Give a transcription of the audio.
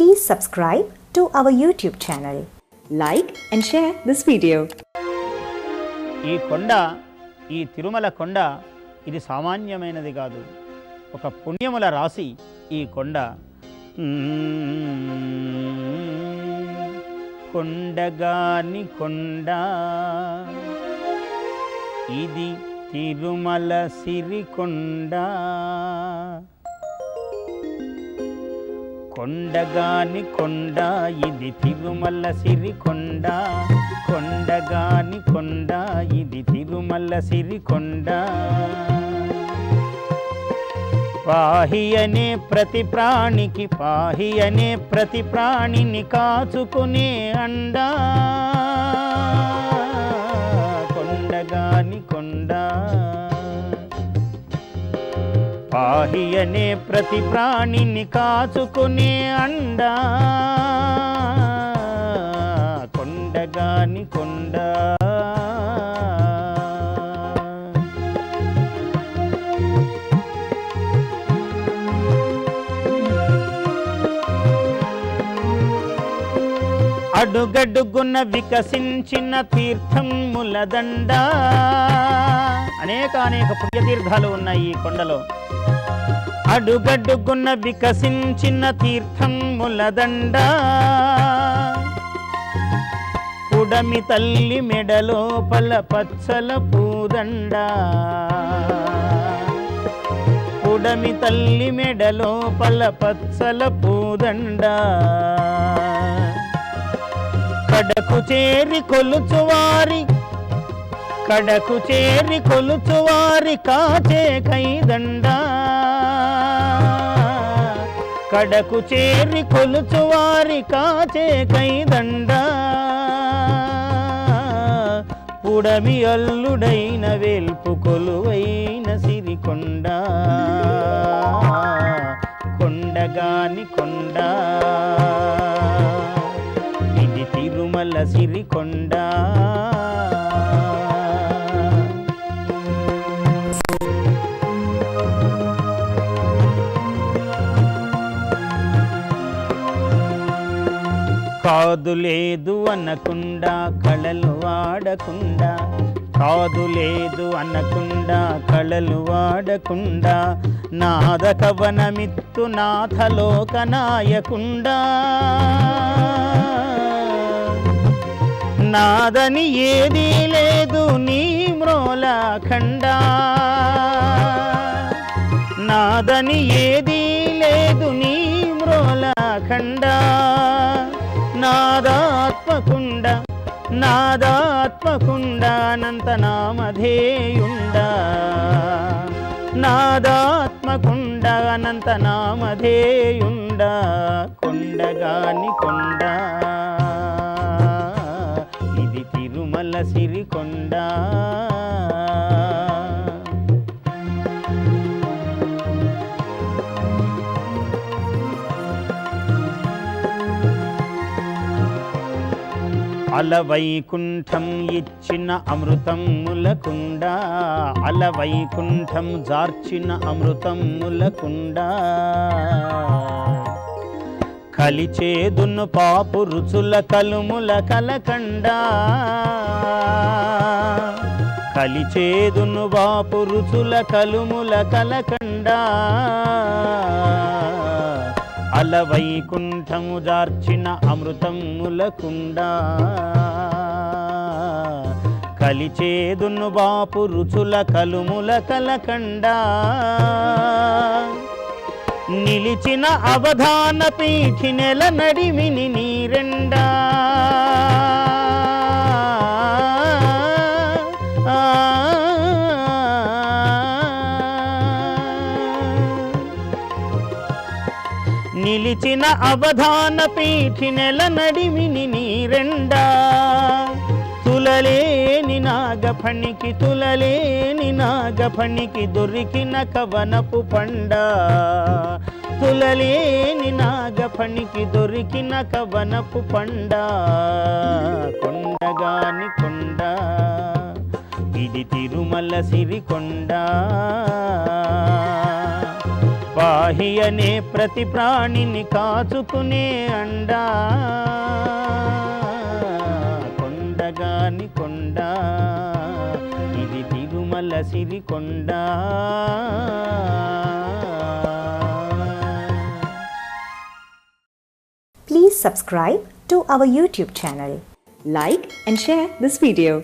Please subscribe to our YouTube channel. Like and share this video. ఈ కొండ ఈ తిరుమల కొండ ఇది సామాన్యమైనది కాదు ఒక పుణ్యముల రాశి ఈ కొండ కొండగాని కొండ ఇది తిరుమల సిరికొండ కొండగాని కొండ ఇది తిరుమల సిరికొండ కొండగాని కొండ ఇది తిరుమల సిరికొండ పాహి అనే ప్రతి ప్రాణికి పాహి అనే ప్రతి ప్రాణిని కాచుకునే అండా. పాహి అనే ప్రతి ప్రాణిని కాచుకునే అండా. కొండగాని కొండ. అడుగడుగున వికసించిన తీర్థములదండ అనేక అనేక పుణ్యతీర్థాలు ఉన్నాయి ఈ కొండలో. అడుగడుగున వికసించిన తీర్థములదండ పుడమి తల్లి మెడలోపల పచ్చల పూదండ. పుడమి తల్లి మెడలోపల పచ్చల పూదండ. కడకు చేరి కొలుచువారి కడకు చేరి కొలుచువారి కాచే కైదండా. కడకు చేరి కొలుచువారి కాచే కైదండ. పుడమి అల్లుడైన వేల్పు కొలువైన సిరికొండ. కొండగాని కొండ. ఇది తిరుమల సిరికొండ. కాదు లేదు అనకుండా కళలు వాడకుండా. కాదు లేదు అనకుండా కళలు వాడకుండా. నాద కవనమిత్తు నాథలోక నాయకుండా నాదని ఏదీ లేదు నీ మ్రోలాఖండా. నాదని ఏదీ లేదు నీ మ్రోలాఖండా. నాదాత్మకుండ నాదాత్మకుండ అనంత నామధేయుండ నాదాత్మకుండ అనంత నామధేయుండ కొండగాని కొండ. ఇది తిరుమల సిరికొండ. అలవైకుంఠం ఇచ్చిన అమృతం ములకుండ. అలవైకుంఠం జార్చిన అమృతం ములకుండ. కలిచేదును పాపు రుచుల కలుముల కలకండ. కలిచేదును బాపు రుచుల కలుముల కలకండా. అలవైకుంఠము జార్చిన అమృతములకుండా. కలిచేదును బాపు రుచుల కలుముల కలకండా. నిలిచిన అవధాన పీఠి నెల నడిమిని నీరెండా. నిలిచిన అవధాన పీఠి నెల నడిమిని నీరెండా? తులలేని నాగఫణికి తులలేని నాగఫణికి దొరికిన కవనపు పండ? తులలేని నాగఫణికి దొరికిన కవనపు పండ? కొండగాని కొండ? ఇది తిరుమల సిరికొండ? సిపాహి అనే ప్రతి ప్రాణిని కాచుకునే అండా. కొండగాని కొండ ఇది తిరుమల సిరి కొండ. Please subscribe to our YouTube channel like and share this video